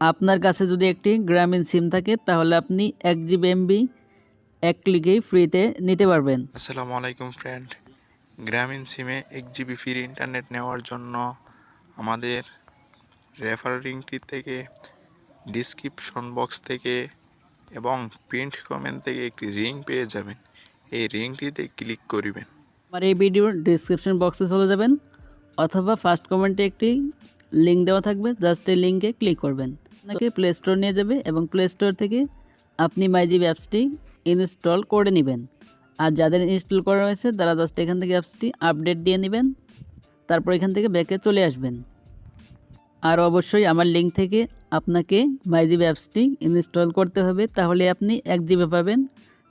আপনার কাছে যদি একটি গ্রামীণ সিম থাকে তাহলে আপনি এক জিবি এমবি এক ক্লিকেই ফ্রিতে নিতে পারবেন। আসসালামু আলাইকুম ফ্রেন্ড গ্রামীণ সিমে এক জিবি ফ্রি ইন্টারনেট নেওয়ার জন্য আমাদের রেফারিংটি থেকে ডিসক্রিপশন বক্স থেকে এবং প্রিন্ট কমেন্ট থেকে একটি রিং পেয়ে যাবেন। এই রিংটিতে ক্লিক করিবেন। আমার এই ভিডিওর ডিসক্রিপশন বক্সে চলে যাবেন অথবা ফার্স্ট কমেন্টে একটি লিঙ্ক দেওয়া থাকবে জাস্ট এই লিঙ্কে ক্লিক করবেন। আপনাকে প্লে স্টোর নিয়ে যাবে এবং প্লে স্টোর থেকে আপনি মাইজিবি অ্যাপসটি ইনস্টল করে নেবেন। আর যাদের ইনস্টল করা হয়েছে, তারা জাস্ট এখান থেকে অ্যাপসটি আপডেট দিয়ে নেবেন। তারপর এখান থেকে ব্যাকে চলে আসবেন। আর অবশ্যই আমার লিঙ্ক থেকে আপনাকে মাইজিবি অ্যাপসটি ইনস্টল করতে হবে। তাহলে আপনি এক জিবি পাবেন।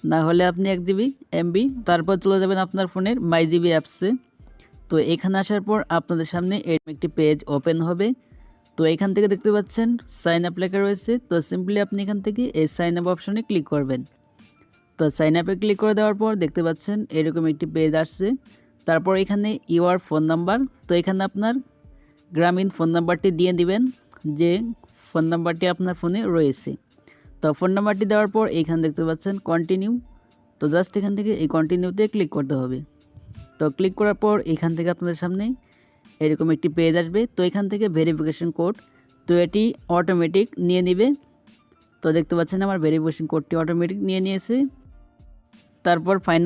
না হলে আপনি এক জিবি এমবি তারপর চলে যাবেন আপনার ফোনের মাইজিবি অ্যাপসে তো এখানে আসার পর আপনাদের সামনে একটি পেজ ওপেন হবে। তো এখান থেকে দেখতে পাচ্ছেন সাইন আপ লেখা রয়েছে। তো সিম্পলি আপনি এখান থেকে এই সাইন আপ অপশনে ক্লিক করবেন। তো সাইন আপে ক্লিক করে দেওয়ার পর দেখতে পাচ্ছেন, এরকম একটি পেজ আসছে। তারপর এখানে ইউআর ফোন নাম্বার তো এখানে আপনার গ্রামীণ ফোন নাম্বারটি দিয়ে দিবেন, যে ফোন নাম্বারটি আপনার ফোনে রয়েছে। তো ফোন নাম্বারটি দেওয়ার পর এখানে দেখতে পাচ্ছেন কন্টিনিউ তো জাস্ট এখান থেকে এই কন্টিনিউতে ক্লিক করতে হবে। তো ক্লিক করার পর এখান থেকে আপনাদের সামনে এরকম একটি পেজ আসবে। তো এখান থেকে ভেরিফিকেশন কোড তো এটি অটোমেটিক নিয়ে নিবে। তো দেখতে পাচ্ছেন আমার ভেরিফিকেশন কোডটি অটোমেটিক নিয়ে নিয়েছে। তারপর ফাইনাল